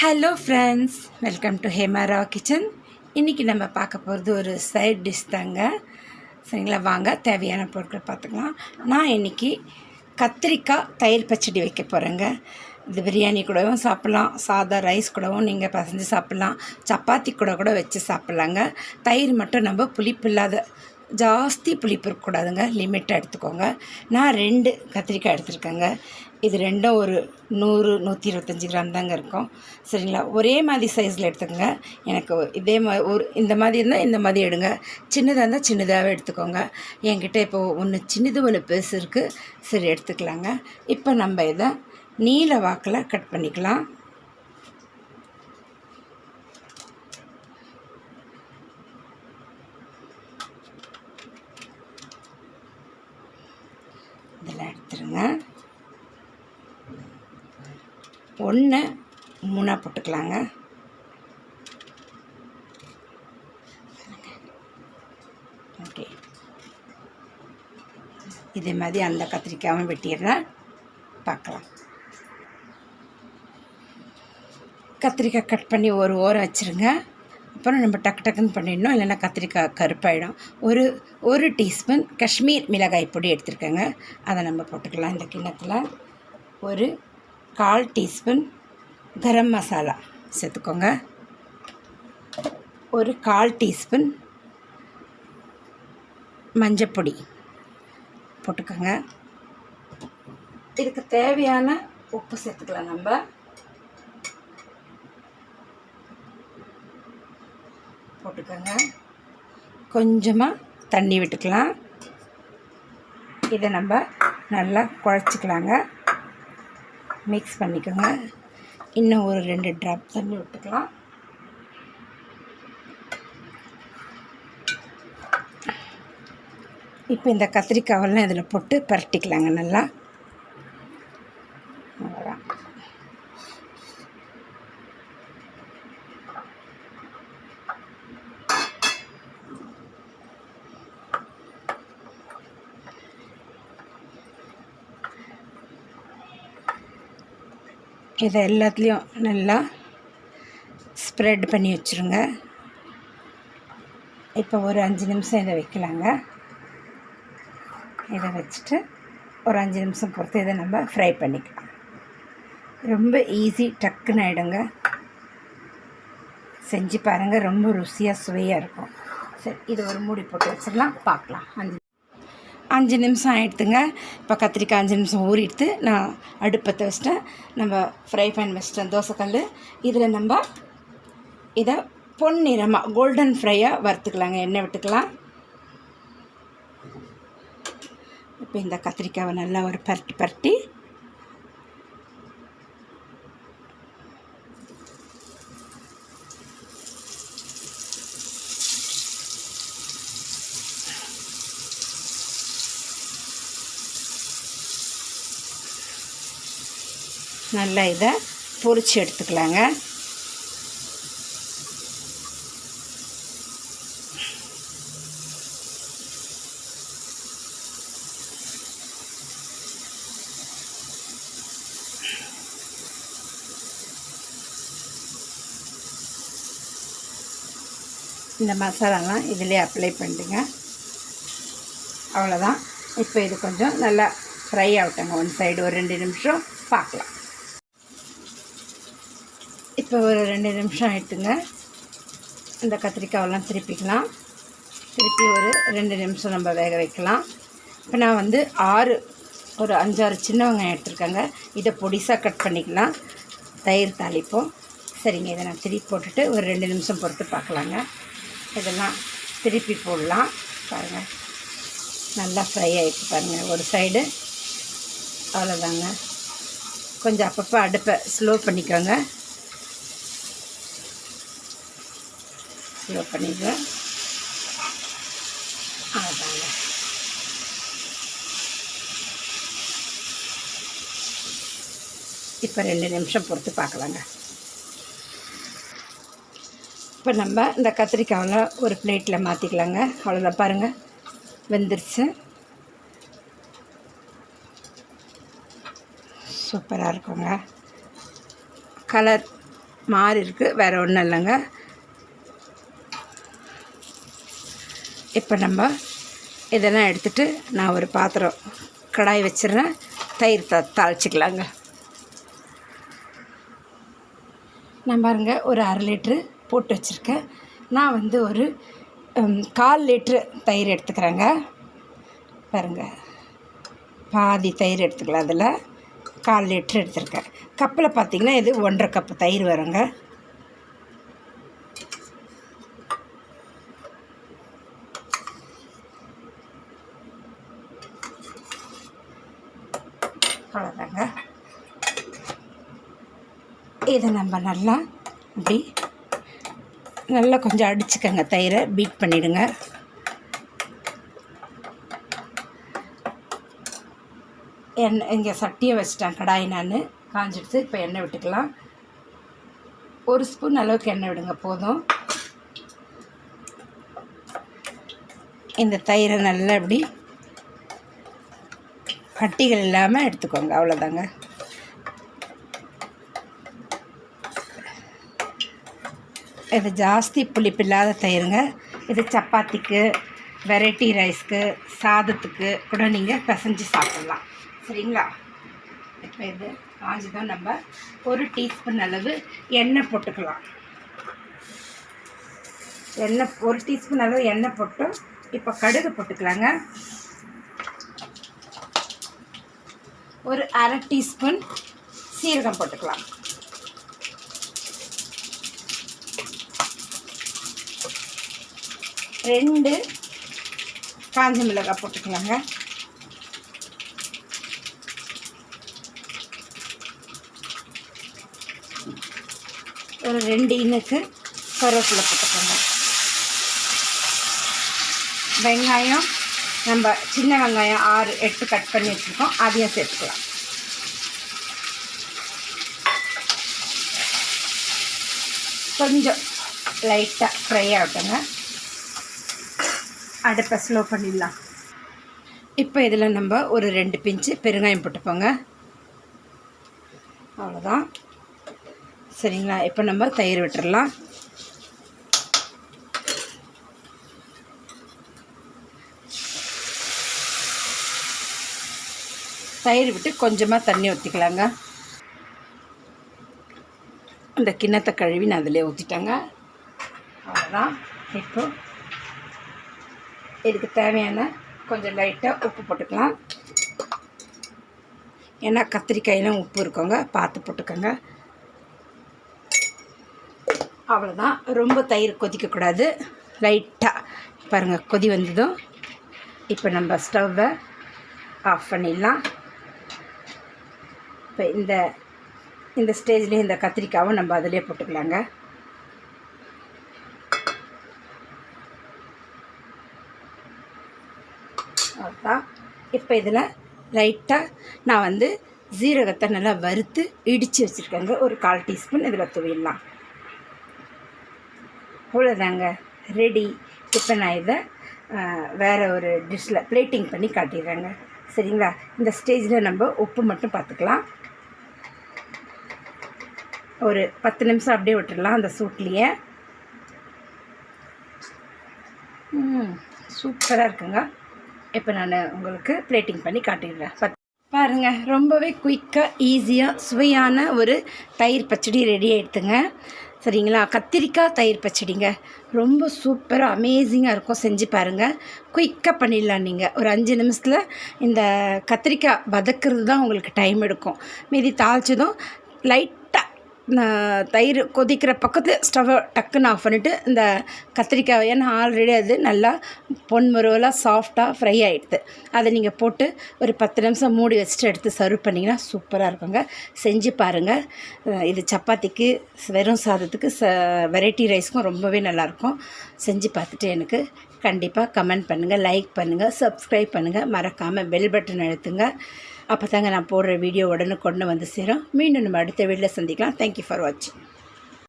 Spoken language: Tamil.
Hello friends welcome to Hemara kitchen இன்றைக்கி நம்ம பார்க்க போகிறது ஒரு சைட் டிஷ் தாங்க. சரிங்களா? வாங்க தேவையான பொருட்கள் பார்த்துக்கலாம். நான் இன்றைக்கி கத்திரிக்காய் தயிர் பச்சடி வைக்க போகிறேங்க இது பிரியாணி கூடவும் சாப்பிட்லாம். சாதா ரைஸ் கூடவும் நீங்கள் பசஞ்சு சாப்பிட்லாம். சப்பாத்தி கூட கூட வச்சு சாப்பிட்லாங்க. தயிர் மட்டும் நம்ம புளிப்பு இல்லாத ஜாஸ்தி புளிப்பு இருக்கக்கூடாதுங்க. லிமிட்டாக எடுத்துக்கோங்க. நான் ரெண்டு கத்திரிக்காய் எடுத்திருக்கேங்க. இது ரெண்டும் ஒரு நூறு நூற்றி இருபத்தஞ்சி கிராம் தாங்க இருக்கும். சரிங்களா? ஒரே மாதிரி சைஸில் எடுத்துக்கோங்க. எனக்கு இதே மாதிரி ஒரு இந்த மாதிரி இருந்தால் இந்த மாதிரி எடுங்க. சின்னதாக இருந்தால் சின்னதாகவே எடுத்துக்கோங்க. என்கிட்ட இப்போது ஒன்று சின்னது ஒன்று பெருசு இருக்குது சரி எடுத்துக்கலாங்க. இப்போ நம்ம இதை நீல வாக்கில் கட் பண்ணிக்கலாம் இதில் போட்டுக்கலாங்க ஒன்று மூணாக போட்டுக்கலாங்க. ஓகே. இதே மாதிரி அந்த கத்திரிக்காயும் வெட்டிடுறேன். பார்க்கலாம். கத்திரிக்காய் கட் பண்ணி ஒரு ஓரம் வச்சுருங்க. அப்புறம் நம்ம டக்கு டக்குன்னு பண்ணிடணும். இல்லைன்னா கத்திரிக்காய் கருப்பாயிடும். ஒரு ஒரு டீஸ்பூன் காஷ்மீர் மிளகாய் பொடி எடுத்துருக்கேங்க. அதை நம்ம போட்டுக்கலாம். இந்த கிண்ணத்தில் ஒரு கால் டீஸ்பூன் கரம் மசாலா சேர்த்துக்கோங்க. ஒரு கால் டீஸ்பூன் மஞ்சப்பொடி போட்டுக்கோங்க. இதுக்கு தேவையான உப்பு சேர்த்துக்கலாம் நம்ம. போட்டுக்கோங்க. கொஞ்சமாக தண்ணி விட்டுக்கலாம். இதை நம்ம நல்லா குழச்சிக்கலாங்க. மிக்ஸ் பண்ணிக்கோங்க. இன்னும் ஒரு ரெண்டு ட்ராப் தண்ணி விட்டுக்கலாம். இப்போ இந்த கத்திரிக்காவெல்லாம் இதில் போட்டு பரட்டிக்கலாங்க நல்லா அவ்வளோதான் இதை எல்லாத்துலேயும் நல்லா ஸ்ப்ரெட் பண்ணி வச்சுருங்க. இப்போ ஒரு அஞ்சு நிமிஷம் இதை வைக்கலாங்க. இதை வச்சுட்டு ஒரு அஞ்சு நிமிஷம் பொறுத்து இதை நம்ம ஃப்ரை பண்ணிக்கலாம். ரொம்ப ஈஸி டக்குன்னு ஆகிடுங்க செஞ்சு பாருங்கள் ரொம்ப ருசியாக சுவையாக இருக்கும். சரி இது ஒரு மூடி போட்டு வச்சிடலாம். பார்க்கலாம். அஞ்சு அஞ்சு நிமிஷம் ஆகிடுதுங்க இப்போ கத்திரிக்காய் அஞ்சு நிமிஷம் ஊறிடுத்து நான் அடுப்பத்தை வச்சிட்டேன். நம்ம ஃப்ரை பேன் வச்சிட்டேன். தோசைக்கல் இதில் நம்ம இதை பொன்னிறமாக கோல்டன் ஃப்ரையாக வறுத்துக்கலாங்க. எண்ணெய் விட்டுக்கலாம். இப்போ இந்த கத்திரிக்காவை நல்லா ஒரு பரட்டி பரட்டி நல்லா இதை பொறிச்சு எடுத்துக்கலாங்க. இந்த மசாலாலாம் இதிலே அப்ளை பண்ணிடுங்க. அவ்வளோதான் இப்போ இது கொஞ்சம் நல்லா ஃப்ரை ஆகட்டுங்க. ஒன் சைடு ஒரு ரெண்டு நிமிஷம் பார்க்கலாம். இப்போ ஒரு ரெண்டு நிமிஷம் ஆயிடுத்துங்க இந்த கத்திரிக்காயெல்லாம் திருப்பிக்கலாம். திருப்பி ஒரு ரெண்டு நிமிஷம் நம்ம வேக வைக்கலாம். இப்போ நான் வந்து ஆறு ஒரு அஞ்சாறு சின்ன வெங்காயம் எடுத்துருக்கேங்க. இதை பொடிசாக கட் பண்ணிக்கலாம். தயிர் தாளிப்போம். சரிங்க இதை நான் திருப்பி போட்டுட்டு ஒரு ரெண்டு நிமிஷம் பொறுத்து பார்க்கலாங்க. இதெல்லாம் திருப்பி போடலாம். பாருங்கள் நல்லா ஃப்ரை ஆகிடுச்சு பாருங்கள் ஒரு சைடு அவ்வளோதாங்க கொஞ்சம் அப்பப்போ அடுப்பை ஸ்லோ பண்ணிக்கோங்க. ஸ்லோ பண்ணிடுவேன் அவ்வளோதாங்க. இப்போ ரெண்டு நிமிஷம் பொறுத்து பார்க்கலாங்க. இப்போ நம்ம இந்த கத்திரிக்காயில் ஒரு பிளேட்டில் மாற்றிக்கலாங்க. அவ்வளோதான் பாருங்கள் வெந்துருச்சு. சூப்பராக இருக்குங்க. கலர் மாறி இருக்குது வேறு ஒன்றும் இல்லைங்க. இப்போ நம்ம இதெல்லாம் எடுத்துகிட்டு நான் ஒரு பாத்திரம் கடாய் வச்சிடுறேன். தயிர் த தாளிச்சிக்கலாங்க. நான் பாருங்க ஒரு அரை லிட்ரு போட்டு வச்சுருக்கேன். நான் வந்து ஒரு கால் லிட்ரு தயிர் எடுத்துக்கிறேங்க. பாருங்க பாதி தயிர் எடுத்துக்கலாம். அதில் கால் லிட்ரு எடுத்துருக்கேன். கப்பில் பார்த்தீங்கன்னா இது ஒன்றரை கப்பு தயிர் வருங்க அவ்வளோதாங்க இதை நம்ம நல்லா இப்படி நல்லா கொஞ்சம் அடிச்சுக்கங்க. தயிரை பீட் பண்ணிவிடுங்க எண்ணெய் இங்கே சட்டியை வச்சிட்டேன். கடாய் நான் காஞ்சிடுச்சு. இப்போ எண்ணெய் விட்டுக்கலாம். ஒரு ஸ்பூன் அளவுக்கு எண்ணெய் விடுங்க. போதும். இந்த தயிரை நல்லா இப்படி கட்டிகள் இல்லாமல் எடுத்துக்கோங்க. அவ்வளோதாங்க இது ஜாஸ்தி புளிப்பு இல்லாத தயிருங்க. இது சப்பாத்திக்கு வெரைட்டி ரைஸ்க்கு சாதத்துக்கு கூட நீங்கள் பிசைஞ்சு சாப்பிட்லாம். சரிங்களா? இப்போ இது காஞ்சுதான் நம்ம ஒரு டீஸ்பூன் அளவு எண்ணெய் போட்டுக்கலாம். எண்ணெய் ஒரு டீஸ்பூன் அளவு எண்ணெய் போட்டு இப்போ கடுகு போட்டுக்கலாங்க. ஒரு அரை டீஸ்பூன் சீரகம் போட்டுக்கலாம். ரெண்டு காஞ்ச மிளகாய் போட்டுக்கலாங்க. ஒரு ரெண்டு இனுக்கு கருவேப்பிலை போட்டுக்கோங்க. வெங்காயம் நம்ம சின்ன வெங்காயம் ஆறு எட்டு கட் பண்ணி வச்சுருக்கோம். அதையும் சேர்த்துக்கலாம். கொஞ்சம் லைட்டாக ஃப்ரை ஆகட்டுங்க. அடுப்பை ஸ்லோ பண்ணிடலாம். இப்போ இதில் நம்ம ஒரு ரெண்டு பிஞ்சு பெருங்காயம் போட்டுப்போங்க அவ்வளோதான். சரிங்களா? இப்போ நம்ம தயிர் விட்டுறலாம். தயிர் விட்டு கொஞ்சமாக தண்ணி ஊற்றிக்கலாங்க. அந்த கிண்ணத்தை கழுவி நான் அதிலே ஊற்றிட்டேங்க. அவ்வளோதான். இப்போ இதுக்கு தேவையான கொஞ்சம் லைட்டாக உப்பு போட்டுக்கலாம். ஏன்னா கத்திரிக்காயிலும் உப்பு இருக்கோங்க. பார்த்து போட்டுக்கோங்க. அவ்வளோதான் ரொம்ப தயிர் கொதிக்கக்கூடாது லைட்டாக பாருங்கள் கொதி வந்ததும் இப்போ நம்ம ஸ்டவ்வை ஆஃப் பண்ணிடலாம். இப்போ இந்த இந்த ஸ்டேஜ்லேயே இந்த கத்திரிக்காவும் நம்ம அதிலே போட்டுக்கலாங்க அவ்வளோதான் இப்போ இதில் லைட்டாக நான் வந்து ஜீரகத்தை நல்லா வறுத்து இடித்து வச்சுருக்கேங்க. ஒரு கால் டீஸ்பூன் இதில் தூவிடலாம். அவ்வளோதாங்க ரெடி இப்போ நான் இதை வேறு ஒரு டிஷ்ஷில் பிளேட்டிங் பண்ணி காட்டிடுறேங்க. சரிங்களா? இந்த ஸ்டேஜில் நம்ம உப்பு மட்டும் பார்த்துக்கலாம் ஒரு பத்து நிமிஷம் அப்படியே விட்டுடலாம் அந்த சூட்லேயே. சூப்பராக இருக்குங்க. இப்போ நான் உங்களுக்கு பிளேட்டிங் பண்ணி காட்டிடுறேன். பத் பாருங்க ரொம்பவே குயிக்காக ஈஸியாக சுவையான ஒரு தயிர் பச்சடி ரெடி ஆகிடுதுங்க சரிங்களா? கத்திரிக்காய் தயிர் பச்சடிங்க. ரொம்ப சூப்பராக அமேசிங்காக இருக்கும். செஞ்சு பாருங்கள் குயிக்காக பண்ணிடலாம் நீங்கள் ஒரு அஞ்சு நிமிஷத்தில் இந்த கத்திரிக்காய் வதக்கிறது தான் உங்களுக்கு டைம் எடுக்கும். மீதி தாளிச்சதும் லைட்டாக தயிர் கொதிக்கிற பக்கத்து ஸ்டவ்வை டக்குன்னு ஆஃப் பண்ணிவிட்டு இந்த கத்திரிக்காய் ஏன்னா ஆல்ரெடி அது நல்லா பொன்முருவலாக சாஃப்டாக ஃப்ரை ஆகிடுது அதை நீங்கள் போட்டு ஒரு பத்து நிமிஷம் மூடி வச்சுட்டு எடுத்து சர்வ் பண்ணிங்கன்னா சூப்பராக இருக்குங்க. செஞ்சு பாருங்கள் இது சப்பாத்திக்கு வெறும் சாதத்துக்கு ச வெரைட்டி ரைஸ்க்கும் ரொம்பவே நல்லாயிருக்கும். செஞ்சு பார்த்துட்டு எனக்கு கண்டிப்பாக கமெண்ட் பண்ணுங்கள் லைக் பண்ணுங்கள் சப்ஸ்கிரைப் பண்ணுங்கள் மறக்காமல் பெல் பட்டன் அழுத்துங்க. அப்போ தாங்க நான் போடுற வீடியோ உடனே கொண்டு வந்து சேரும். மீண்டும் நம்ம அடுத்த வீடியோவில் சந்திக்கலாம். தேங்க்யூ ஃபார் வாட்சிங்